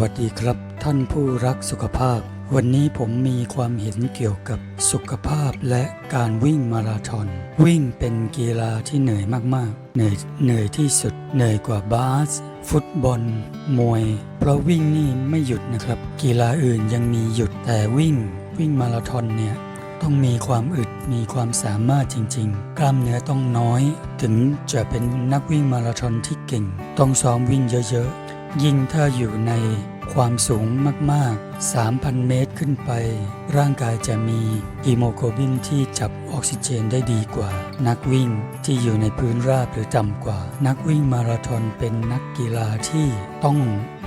วัสดีครับ ท่านผู้รักสุขภาพ วันนี้ผมมีความเห็นเกี่ยวกับสุขภาพและการวิ่งมาราธอน วิ่งเป็นกีฬาที่เหนื่อยมากๆ เหนื่อยเหนื่อยที่สุด เหนื่อยกว่าบาส ฟุตบอล มวย เพราะวิ่งนี่ไม่หยุดนะครับ กีฬาอื่นยังมีหยุดแต่วิ่ง วิ่งมาราธอนเนี่ยต้องมีความอึดมีความสามารถจริง ๆ กล้ามเนื้อต้องน้อย ถึงจะเป็นนักวิ่งมาราธอนที่เก่ง ต้องซ้อมวิ่งเยอะๆ ยิ่งถ้าอยู่ในความสูงมาก ๆ 3,000 เมตรขึ้นไป ร่างกายจะมีฮีโมโกลบินที่จับออกซิเจนได้ดีกว่า นักวิ่งที่อยู่ในพื้นราบหรือต่ำกว่า นักวิ่งมาราธอนเป็นนักกีฬาที่ต้อง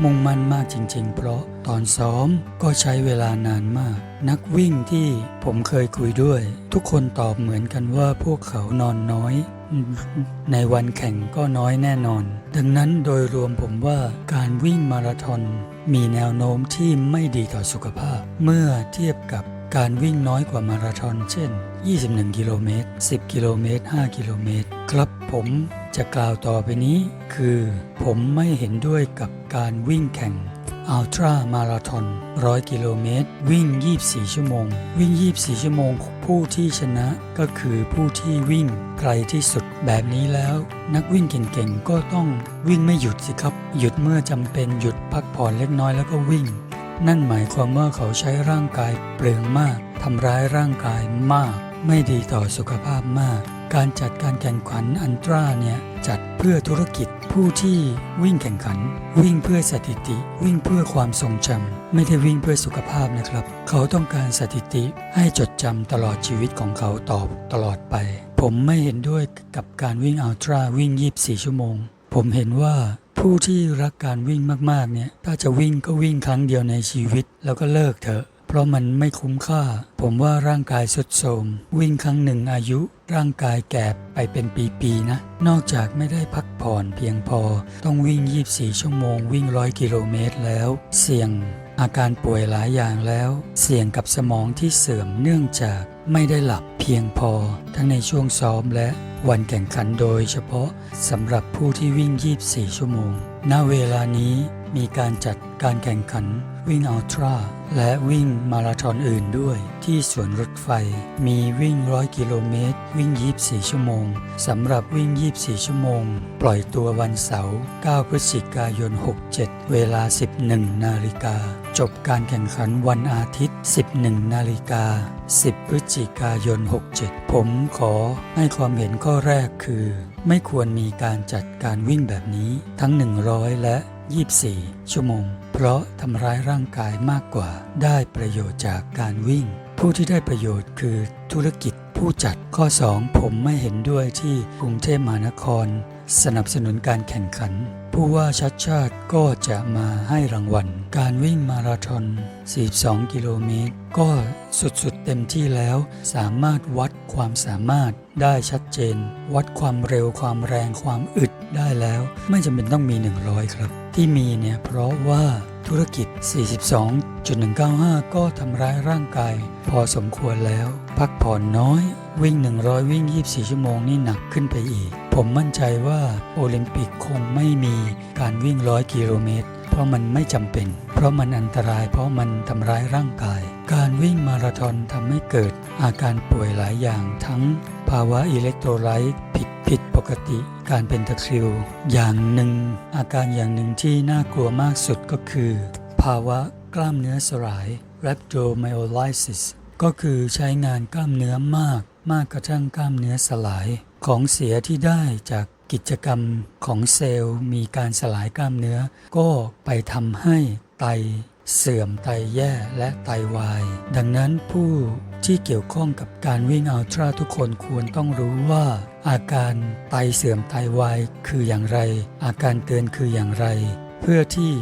มุ่งมั่นมากจริง ๆ เพราะตอนซ้อมก็ใช้เวลานานมาก นักวิ่งที่ผมเคยคุยด้วย ทุกคนตอบเหมือนกันว่าพวกเขานอนน้อย ในวันแข่งก็น้อยแน่นอน ดังนั้นโดยรวมผมว่าการวิ่งมาราธอนมีแนวโน้มที่ไม่ดีต่อสุขภาพ เมื่อเทียบกับการวิ่งน้อยกว่ามาราธอนเช่น 21 กิโลเมตร 10 กิโลเมตร 5 กิโลเมตร ครับผมจะกล่าวต่อไปนี้ คือผมไม่เห็นด้วยกับการวิ่งแข่ง อัลตร้ามาราธอน100กิโลเมตร วิ่ง 24 ชั่วโมง วิ่ง 24 ชั่วโมง ผู้ที่ชนะก็คือผู้ที่วิ่งไกลที่สุดแบบนี้แล้ว นักวิ่งเก่งๆ ก็ต้องวิ่งไม่หยุดสิครับ หยุดเมื่อจำเป็นหยุดพักผ่อนเล็กน้อยแล้วก็วิ่ง นั่นหมายความว่าเขาใช้ร่างกายเปลืองมากทำร้ายร่างกายมาก ไม่ดีต่อสุขภาพมาก การจัดการแข่งขันอันตราเนี่ยจัดเพื่อธุรกิจ ผู้ที่วิ่งแข่งขัน วิ่งเพื่อสถิติ วิ่งเพื่อความทรงจำไม่ได้วิ่งเพื่อสุขภาพนะครับ เขาต้องการสถิติให้จดจำตลอดชีวิตของเขาต่อตลอดไป ผมไม่เห็นด้วยกับการวิ่งอัลตร้าวิ่ง 24 ชั่วโมง ผมเห็นว่าผู้ที่รักการวิ่งมากๆเนี่ยถ้าจะวิ่งก็วิ่งครั้งเดียวในชีวิต แล้วก็เลิกเถอะ เพราะมันไม่คุ้มค่า ผมว่าร่างกายสุดโทรมวิ่งครั้งหนึ่งอายุร่างกายแก่ไปเป็นปีๆนะ นอกจากไม่ได้พักผ่อนเพียงพอ ต้องวิ่ง 24 ชั่วโมงวิ่งร้อยกิโลเมตรแล้ว เสี่ยงอาการป่วยหลายอย่างแล้ว เสี่ยงกับสมองที่เสื่อมเนื่องจากไม่ได้หลับเพียงพอ ทั้งในช่วงซ้อมและวันแข่งขันโดยเฉพาะสำหรับผู้ที่วิ่ง 24 ชั่วโมง ณ เวลานี้มีการจัดการแข่งขัน วิ่งอัลตร้าและวิ่งมาราธอนอื่นด้วย ที่สวนรถไฟ มีวิ่ง100กิโลเมตร วิ่ง 24 ชั่วโมงสำหรับวิ่ง 24 ชั่วโมง ปล่อยตัววันเสาร์ 9 พฤศจิกายน 67 เวลา 11 นาฬิกา จบการแข่งขันวันอาทิตย์ 11 นาฬิกา 10 พฤศจิกายน 67 ผมขอให้ความเห็นข้อแรกคือ ไม่ควรมีการจัดการวิ่งแบบนี้ทั้ง 100 และ 24 ชั่วโมง เพราะทำร้ายร่างกายมากกว่า ได้ประโยชน์จากการวิ่ง ผู้ที่ได้ประโยชน์คือธุรกิจผู้จัดข้อ 2 ผมไม่เห็นด้วยที่กรุงเทพมหานคร สนับสนุนการแข่งขัน ผู้ว่าชัดชาติก็จะมาให้รางวัล การวิ่งมาราธอน 42 กิโลเมตร ก็สุดๆเต็มที่แล้ว สามารถวัดความสามารถได้ชัดเจน วัดความเร็วความแรงความอึดได้แล้ว ไม่จำเป็นต้องมี 100 ครับ ที่มีเนี่ยเพราะว่าธุรกิจ 42.195 ก็ทำร้ายร่างกาย พอสมควรแล้ว พักผ่อนน้อย วิ่ง 100 วิ่ง 24 ชั่วโมงนี่หนักขึ้นไปอีก ผมมั่นใจว่าโอลิมปิกคงไม่มีการวิ่ง100กิโลเมตร เพราะมันไม่จำเป็น เพราะมันอันตรายเพราะมันทำร้ายร่างกาย การวิ่งมาราธอนทำให้เกิดอาการป่วยหลายอย่างทั้งภาวะอิเล็กโทรไลต์ผิดผิดปกติ การเป็นตะคริว อย่างหนึ่ง อาการอย่างหนึ่งที่น่ากลัวมากสุดก็คือ ภาวะกล้ามเนื้อสลาย rhabdomyolysis ก็คือใช้งานกล้ามเนื้อมาก มากกระทั่งกล้ามเนื้อสลาย ของเสียที่ได้จากกิจกรรมของเซลล์ มีการสลายกล้ามเนื้อ ก็ไปทำให้ไตเสื่อมไตแย่และไตวาย ดังนั้นผู้ที่เกี่ยวข้องกับการวิ่งอัลตร้าทุกคนควรต้องรู้ว่า อาการไตเสื่อมไตวายคืออย่างไร อาการเตือนคืออย่างไร เพื่อที่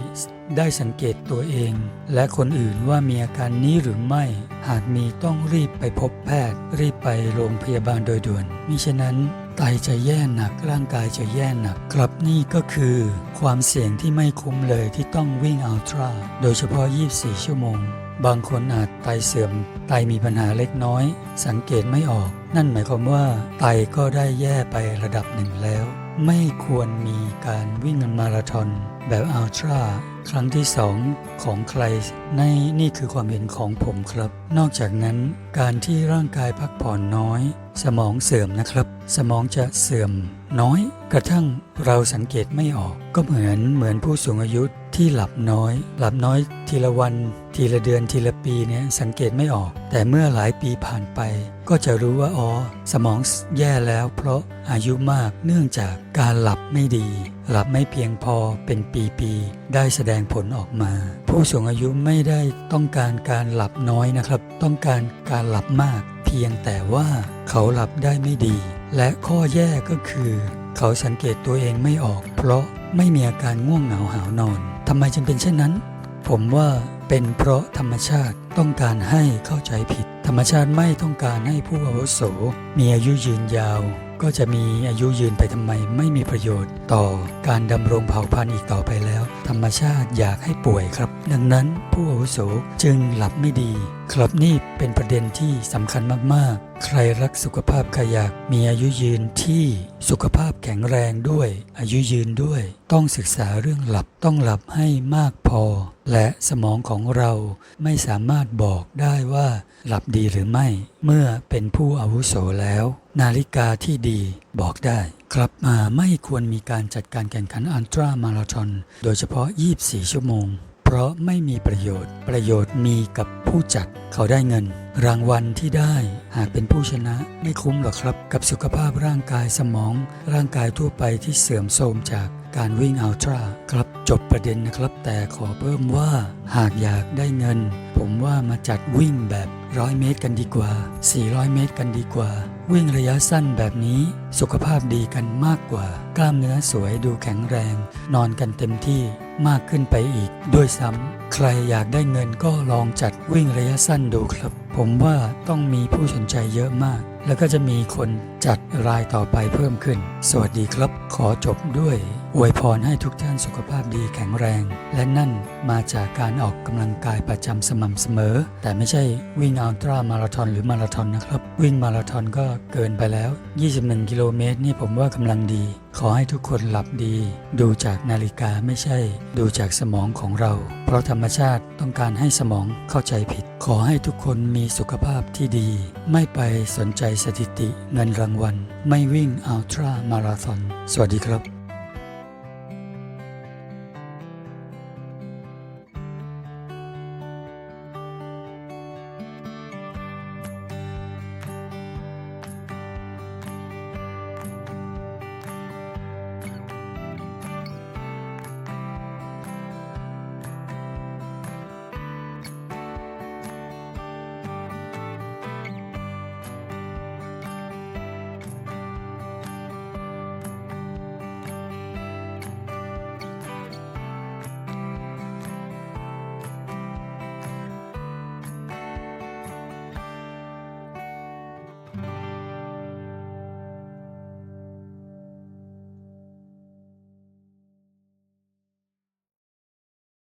ได้สังเกตตัวเอง และคนอื่นว่ามีอาการนี้หรือไม่ หากมีต้องรีบไปพบแพทย์ รีบไปโรงพยาบาลโดยด่วนมิฉะนั้นไตจะแย่หนักร่างกายจะแย่หนักครับนี่ก็คือ ความเสี่ยงที่ไม่คุ้มเลยที่ต้องวิ่งอัลตร้าโดยเฉพาะ 24 ชั่วโมง บางคนอาจไตเสื่อม ไตมีปัญหาเล็กน้อย สังเกตไม่ออก นั่นหมายความว่า ไตก็ได้แย่ไประดับหนึ่งแล้ว ไม่ควรมีการวิ่งมาราธอน แบบอัลตร้าครั้งที่สองของใครในนี่คือความเห็นของผมครับ นอกจากนั้น การที่ร่างกายพักผ่อนน้อย สมองเสื่อมนะครับ สมองจะเสื่อมน้อย กระทั่งเราสังเกตไม่ออก ก็เหมือนเหมือนผู้สูงอายุ ที่หลับน้อย หลับน้อยทีละวัน ทีละเดือนทีละปีเนี่ยสังเกตไม่ออก แต่เมื่อหลายปีผ่านไป ก็จะรู้ว่าอ๋อสมองแย่แล้ว เพราะอายุมากเนื่องจากการหลับไม่ดี หลับไม่เพียงพอเป็นปีๆได้แสดงผลออกมา ผู้สูงอายุไม่ได้ต้องการการหลับน้อยนะครับ ต้องการการหลับมาก เพียงแต่ว่าเขาหลับได้ไม่ดี และข้อแย่ก็คือ เขาสังเกตตัวเองไม่ออก เพราะไม่มีอาการง่วงเหงาหาวนอน ทำไมจึงเป็นเช่นนั้น ผมว่าเป็นเพราะธรรมชาติต้องการให้เข้าใจผิด ธรรมชาติไม่ต้องการให้ผู้อาวุโส มีอายุยืนยาว ก็จะมีอายุยืนไปทำไมไม่มีประโยชน์ ต่อการดำรงเผ่าพันธุ์อีกต่อไปแล้ว ธรรมชาติอยากให้ป่วยครับ ดังนั้นผู้อาวุโสจึงหลับไม่ดีครับนี่เป็นประเด็นที่สำคัญมากๆ ใครรักสุขภาพใครอยากมีอายุยืนที่สุขภาพแข็งแรงด้วย อายุยืนด้วย ต้องศึกษาเรื่องหลับต้องหลับให้มากพอ และสมองของเราไม่สามารถบอกได้ว่า หลับดีหรือไม่ เมื่อเป็นผู้อาวุโสแล้ว นาฬิกาที่ดีบอกได้ครับมาไม่ควรมีการจัดการแข่งขันอัลตร้ามาราธอนโดยเฉพาะ 24 ชั่วโมง ราะไม่มีประโยชน์ ประโยชน์มีกับผู้จัดเขาได้เงิน รางวัลที่ได้หากเป็นผู้ชนะไม่คุ้มหรอกครับ กับสุขภาพร่างกายสมอง ร่างกายทั่วไปที่เสื่อมโทรมจากการวิ่งอัลตร้าครับจบประเด็นนะครับ แต่ขอเพิ่มว่า หากอยากได้เงิน ผมว่ามาจัดวิ่งแบบร้อยเมตรกันดีกว่า 400 เมตรกันดีกว่า วิ่งระยะสั้นแบบนี้ สุขภาพดีกันมากกว่า กล้ามเนื้อสวยดูแข็งแรง นอนกันเต็มที่ มากขึ้นไปอีกด้วยซ้ำใครอยากได้เงินก็ลองจัดวิ่งระยะสั้นดูครับ ผมว่าต้องมีผู้สนใจเยอะมาก แล้วก็จะมีคน จัดรายต่อไปเพิ่มขึ้น สวัสดีครับ ขอจบด้วย อวยพรให้ทุกท่านสุขภาพดีแข็งแรง และนั่นมาจากการออกกำลังกายประจำสม่ำเสมอ แต่ไม่ใช่วิ่งอัลตร้ามาราธอนหรือมาราธอนนะครับ วิ่งมาราธอนก็เกินไปแล้ว 21 กิโลเมตรนี่ผมว่ากำลังดี ขอให้ทุกคนหลับดี ดูจากนาฬิกาไม่ใช่ ดูจากสมองของเรา เพราะธรรมชาติต้องการให้สมองเข้าใจผิด ขอให้ทุกคนมีสุขภาพที่ดี ไม่ไปสนใจสถิติเงินรางวันไม่วิ่งอัลตร้ามาราธอน สวัสดีครับ